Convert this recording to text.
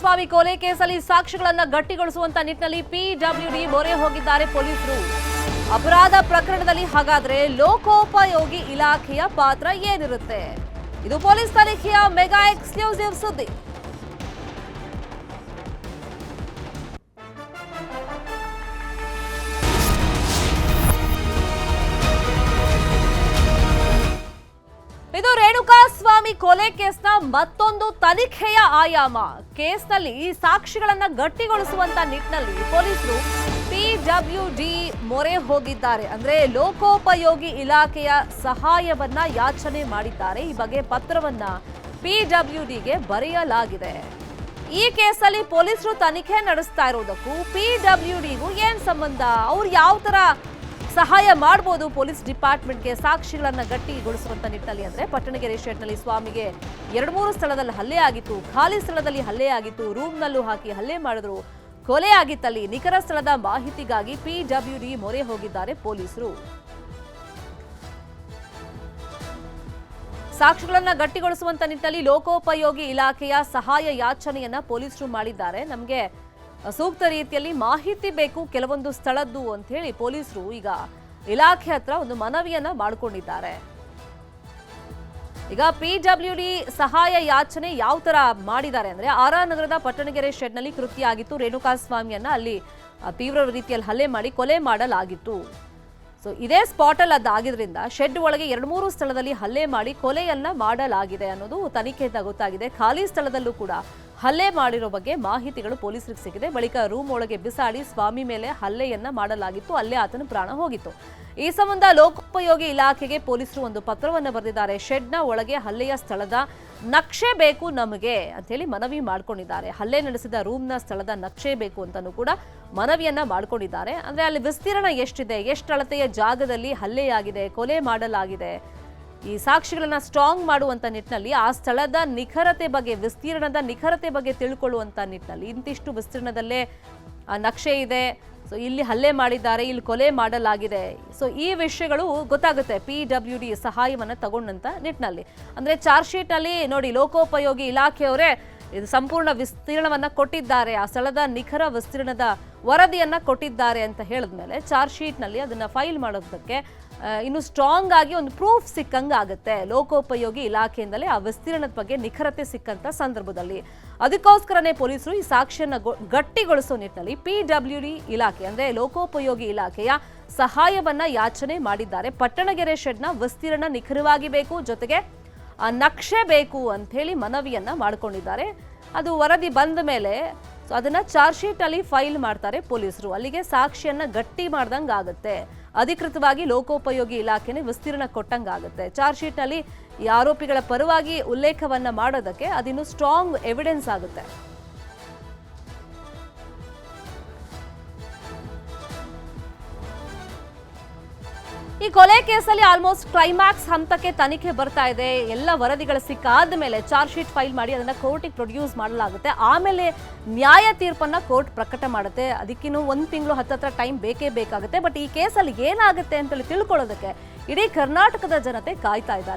ಸ್ವಾಮಿ ಕೊಲೆ ಕೇಸಲ್ಲಿ ಸಾಕ್ಷಿಗಳನ್ನು ಗಟ್ಟಿಗೊಳಿಸುವಂತ ನಿಟ್ಟಿನಲ್ಲಿ ಪಿಡಬ್ಲ್ಯೂಡಿ ಮೊರೆ ಹೋಗಿದ್ದಾರೆ ಪೊಲೀಸರು. ಅಪರಾಧ ಪ್ರಕರಣದಲ್ಲಿ ಹಾಗಾದ್ರೆ ಲೋಕೋಪಯೋಗಿ ಇಲಾಖೆಯ ಪಾತ್ರ ಏನಿರುತ್ತೆ? ಇದು ಪೊಲೀಸ್ ತನಿಖೆಯ ಮೆಗಾ ಎಕ್ಸ್ಕ್ಲೂಸಿವ್ ಸುದ್ದಿ. ಸ್ವಾಮಿ ಕೊಲೆ ಕೇಸ್ನ ಮತ್ತೊಂದು ತನಿಖೆಯ ಆಯಾಮ. ಕೇಸ್ನಲ್ಲಿ ಸಾಕ್ಷಿಗಳನ್ನ ಗಟ್ಟಿಗೊಳಿಸುವಂತ ನಿಟ್ಟಿನಲ್ಲಿ ಪೊಲೀಸರು ಪಿಡಬ್ಲ್ಯೂಡಿ ಮೊರೆ ಹೋಗಿದ್ದಾರೆ. ಅಂದ್ರೆ ಲೋಕೋಪಯೋಗಿ ಇಲಾಖೆಯ ಸಹಾಯವನ್ನ ಯಾಚನೆ ಮಾಡಿದ್ದಾರೆ. ಈ ಬಗ್ಗೆ ಪತ್ರವನ್ನ ಪಿಡಬ್ಲ್ಯೂಡಿಗೆ ಬರೆಯಲಾಗಿದೆ. ಈ ಕೇಸಲ್ಲಿ ಪೊಲೀಸರು ತನಿಖೆ ನಡೆಸ್ತಾ ಇರೋದಕ್ಕೂ ಪಿಡಬ್ಲ್ಯೂಡಿಗೂ ಏನ್ ಸಂಬಂಧ? ಅವ್ರು ಯಾವ ತರ ಸಹಾಯ ಮಾಡಬಹುದು ಪೊಲೀಸ್ ಡಿಪಾರ್ಟ್ಮೆಂಟ್ಗೆ ಸಾಕ್ಷಿಗಳನ್ನ ಗಟ್ಟಿಗೊಳಿಸುವಂತ ನಿಟ್ಟಿನಲ್ಲಿ ಅಂದ್ರೆ ಪಟ್ಟಣಗೆರೆ ಶೆಡ್ನಲ್ಲಿ ಸ್ವಾಮಿಗೆ ಎರಡು ಮೂರು ಸ್ಥಳದಲ್ಲಿ ಹಲ್ಲೆ ಆಗಿತ್ತು, ಖಾಲಿ ಸ್ಥಳದಲ್ಲಿ ಹಲ್ಲೆ ಆಗಿತ್ತು, ರೂಮ್ನಲ್ಲೂ ಹಾಕಿ ಹಲ್ಲೆ ಮಾಡಿದ್ರು. ಕೊಲೆ ಆಗಿತ್ತಲ್ಲಿ, ನಿಖರ ಸ್ಥಳದ ಮಾಹಿತಿಗಾಗಿ ಪಿಡಬ್ಲ್ಯೂಡಿ ಮೊರೆ ಹೋಗಿದ್ದಾರೆ ಪೊಲೀಸರು. ಸಾಕ್ಷಿಗಳನ್ನ ಗಟ್ಟಿಗೊಳಿಸುವಂತ ನಿಟ್ಟಿನಲ್ಲಿ ಲೋಕೋಪಯೋಗಿ ಇಲಾಖೆಯ ಸಹಾಯ ಯಾಚನೆಯನ್ನ ಪೊಲೀಸರು ಮಾಡಿದ್ದಾರೆ. ನಮಗೆ ಸೂಕ್ತ ರೀತಿಯಲ್ಲಿ ಮಾಹಿತಿ ಬೇಕು ಕೆಲವೊಂದು ಸ್ಥಳದ್ದು ಅಂತ ಹೇಳಿ ಪೊಲೀಸರು ಈಗ ಇಲಾಖೆ ಹತ್ರ ಒಂದು ಮನವಿಯನ್ನ ಮಾಡಿಕೊಂಡಿದ್ದಾರೆ. ಈಗ ಪಿಡಬ್ಲ್ಯೂಡಿ ಸಹಾಯ ಯಾಚನೆ ಯಾವ ತರ ಮಾಡಿದ್ದಾರೆ ಅಂದ್ರೆ ಆರ್ ಆರ್ ನಗರದ ಪಟ್ಟಣಗೆರೆ ಶೆಡ್ನಲ್ಲಿ ಕೃತ್ಯ ಆಗಿತ್ತು ರೇಣುಕಾ ಸ್ವಾಮಿಯನ್ನ ಅಲ್ಲಿ ತೀವ್ರ ರೀತಿಯಲ್ಲಿ ಹಲ್ಲೆ ಮಾಡಿ ಕೊಲೆ ಮಾಡಲಾಗಿತ್ತು. ಸೊ ಇದೇ ಸ್ಪಾಟಲ್ಲಿ ಅದಾಗಿದ್ರಿಂದ ಶೆಡ್ ಒಳಗೆ ಎರಡು ಮೂರು ಸ್ಥಳದಲ್ಲಿ ಹಲ್ಲೆ ಮಾಡಿ ಕೊಲೆಯನ್ನ ಮಾಡಲಾಗಿದೆ ಅನ್ನೋದು ತನಿಖೆಯಿಂದ ಗೊತ್ತಾಗಿದೆ. ಖಾಲಿ ಸ್ಥಳದಲ್ಲೂ ಕೂಡ ಹಲ್ಲೆ ಮಾಡಿರೋ ಬಗ್ಗೆ ಮಾಹಿತಿಗಳು ಪೊಲೀಸರಿಗೆ ಸಿಕ್ಕಿದೆ ಬಳಿಕ ರೂಮ್ ಒಳಗೆ ಬಿಸಾಡಿ ಸ್ವಾಮಿ ಮೇಲೆ ಹಲ್ಲೆಯನ್ನ ಮಾಡಲಾಗಿತ್ತು. ಅಲ್ಲೇ ಆತನ ಪ್ರಾಣ ಹೋಗಿತ್ತು. ಈ ಸಂಬಂಧ ಲೋಕೋಪಯೋಗಿ ಇಲಾಖೆಗೆ ಪೊಲೀಸರು ಒಂದು ಪತ್ರವನ್ನು ಬರೆದಿದ್ದಾರೆ. ಶೆಡ್ನ ಒಳಗೆ ಹಲ್ಲೆಯ ಸ್ಥಳದ ನಕ್ಷೆ ಬೇಕು ನಮಗೆ ಅಂತೇಳಿ ಮನವಿ ಮಾಡ್ಕೊಂಡಿದ್ದಾರೆ. ಹಲ್ಲೆ ನಡೆಸಿದ ರೂಮ್ನ ಸ್ಥಳದ ನಕ್ಷೆ ಬೇಕು ಅಂತಲೂ ಕೂಡ ಮನವಿಯನ್ನ ಮಾಡ್ಕೊಂಡಿದ್ದಾರೆ. ಅಂದ್ರೆ ಅಲ್ಲಿ ವಿಸ್ತೀರ್ಣ ಎಷ್ಟಿದೆ? ಎಷ್ಟು ಅಳತೆಯ ಜಾಗದಲ್ಲಿ ಹಲ್ಲೆಯಾಗಿದೆ? ಕೊಲೆ ಮಾಡಲಾಗಿದೆ? ಈ ಸಾಕ್ಷಿಗಳನ್ನು ಸ್ಟ್ರಾಂಗ್ ಮಾಡುವಂಥ ನಿಟ್ಟಿನಲ್ಲಿ, ಆ ಸ್ಥಳದ ನಿಖರತೆ ಬಗ್ಗೆ, ವಿಸ್ತೀರ್ಣದ ನಿಖರತೆ ಬಗ್ಗೆ ತಿಳ್ಕೊಳ್ಳುವಂಥ ನಿಟ್ಟಿನಲ್ಲಿ ಇಂತಿಷ್ಟು ವಿಸ್ತೀರ್ಣದಲ್ಲೇ ನಕ್ಷೆ ಇದೆ. ಸೊ ಇಲ್ಲಿ ಹಲ್ಲೆ ಮಾಡಿದ್ದಾರೆ, ಇಲ್ಲಿ ಕೊಲೆ ಮಾಡಲಾಗಿದೆ. ಸೊ ಈ ವಿಷಯಗಳು ಗೊತ್ತಾಗುತ್ತೆ. ಪಿ ಡಬ್ಲ್ಯೂ ಡಿ ಸಹಾಯವನ್ನು ತಗೊಂಡಂಥ ನಿಟ್ಟಿನಲ್ಲಿ. ಅಂದರೆ, ಚಾರ್ಜ್ ಶೀಟ್ನಲ್ಲಿ ನೋಡಿ, ಲೋಕೋಪಯೋಗಿ ಇಲಾಖೆಯವರೇ ಇದು ಸಂಪೂರ್ಣ ವಿಸ್ತೀರ್ಣವನ್ನು ಕೊಟ್ಟಿದ್ದಾರೆ. ಆ ಸ್ಥಳದ ನಿಖರ ವಿಸ್ತೀರ್ಣದ ವರದಿಯನ್ನು ಕೊಟ್ಟಿದ್ದಾರೆ ಅಂತ ಹೇಳಿದ್ಮೇಲೆ, ಚಾರ್ಜ್ ಶೀಟ್ನಲ್ಲಿ ಅದನ್ನು ಫೈಲ್ ಮಾಡೋದಕ್ಕೆ ಇನ್ನು ಸ್ಟ್ರಾಂಗ್ ಆಗಿ ಒಂದು ಪ್ರೂಫ್ ಸಿಕ್ಕಂಗೆ ಆಗುತ್ತೆ ಲೋಕೋಪಯೋಗಿ ಇಲಾಖೆಯಿಂದಲೇ ಆ ವಿಸ್ತೀರ್ಣದ ಬಗ್ಗೆ ನಿಖರತೆ ಸಿಕ್ಕಂತ ಸಂದರ್ಭದಲ್ಲಿ. ಅದಕ್ಕೋಸ್ಕರನೇ ಪೊಲೀಸರು ಈ ಸಾಕ್ಷಿಯನ್ನು ಗಟ್ಟಿಗೊಳಿಸೋ ನಿಟ್ಟಿನಲ್ಲಿ ಪಿ ಡಬ್ಲ್ಯೂ ಡಿ ಇಲಾಖೆ ಅಂದ್ರೆ ಲೋಕೋಪಯೋಗಿ ಇಲಾಖೆಯ ಸಹಾಯವನ್ನ ಯಾಚನೆ ಮಾಡಿದ್ದಾರೆ. ಪಟ್ಟಣಗೆರೆ ಶೆಡ್ನ ವಿಸ್ತೀರ್ಣ ನಿಖರವಾಗಿ ಬೇಕು, ಜೊತೆಗೆ ನಕ್ಷೆ ಬೇಕು ಅಂತ ಹೇಳಿ ಮನವಿಯನ್ನ ಮಾಡ್ಕೊಂಡಿದ್ದಾರೆ. ಅದು ವರದಿ ಬಂದ ಮೇಲೆ ಸೊ ಅದನ್ನ ಚಾರ್ಜ್ ಶೀಟ್ ಅಲ್ಲಿ ಫೈಲ್ ಮಾಡ್ತಾರೆ ಪೊಲೀಸರು. ಅಲ್ಲಿಗೆ ಸಾಕ್ಷಿಯನ್ನ ಗಟ್ಟಿ ಮಾಡ್ದಂಗ್ ಆಗುತ್ತೆ. ಅಧಿಕೃತವಾಗಿ ಲೋಕೋಪಯೋಗಿ ಇಲಾಖೆನೆ ವಿಸ್ತೀರ್ಣ ಕೊಟ್ಟಂಗ್ ಆಗುತ್ತೆ. ಚಾರ್ಜ್ ಶೀಟ್ನಲ್ಲಿ ಈ ಆರೋಪಿಗಳ ಪರವಾಗಿ ಉಲ್ಲೇಖವನ್ನ ಮಾಡೋದಕ್ಕೆ ಅದಿನ್ನು ಸ್ಟ್ರಾಂಗ್ ಎವಿಡೆನ್ಸ್ ಆಗುತ್ತೆ. ಈ ಕೊಲೆ ಕೇಸಲ್ಲಿ ಆಲ್ಮೋಸ್ಟ್ ಕ್ಲೈಮ್ಯಾಕ್ಸ್ ಹಂತಕ್ಕೆ ತನಿಖೆ ಬರ್ತಾ ಇದೆ. ಎಲ್ಲ ವರದಿಗಳು ಸಿಕ್ಕಾದ ಮೇಲೆ ಚಾರ್ಜ್ ಶೀಟ್ ಫೈಲ್ ಮಾಡಿ ಅದನ್ನ ಕೋರ್ಟಿಗೆ ಪ್ರೊಡ್ಯೂಸ್ ಮಾಡಲಾಗುತ್ತೆ. ಆಮೇಲೆ ನ್ಯಾಯ ತೀರ್ಪನ್ನ ಕೋರ್ಟ್ ಪ್ರಕಟ ಮಾಡುತ್ತೆ. ಅದಕ್ಕಿನ್ನೂ ಒಂದು ತಿಂಗಳು ಹತ್ತತ್ರ ಟೈಮ್ ಬೇಕೇ ಬೇಕಾಗುತ್ತೆ. ಬಟ್ ಈ ಕೇಸಲ್ಲಿ ಏನಾಗುತ್ತೆ ಅಂತೇಳಿ ತಿಳ್ಕೊಳ್ಳೋದಕ್ಕೆ ಇಡೀ ಕರ್ನಾಟಕದ ಜನತೆ ಕಾಯ್ತಾ ಇದ್ದಾರೆ.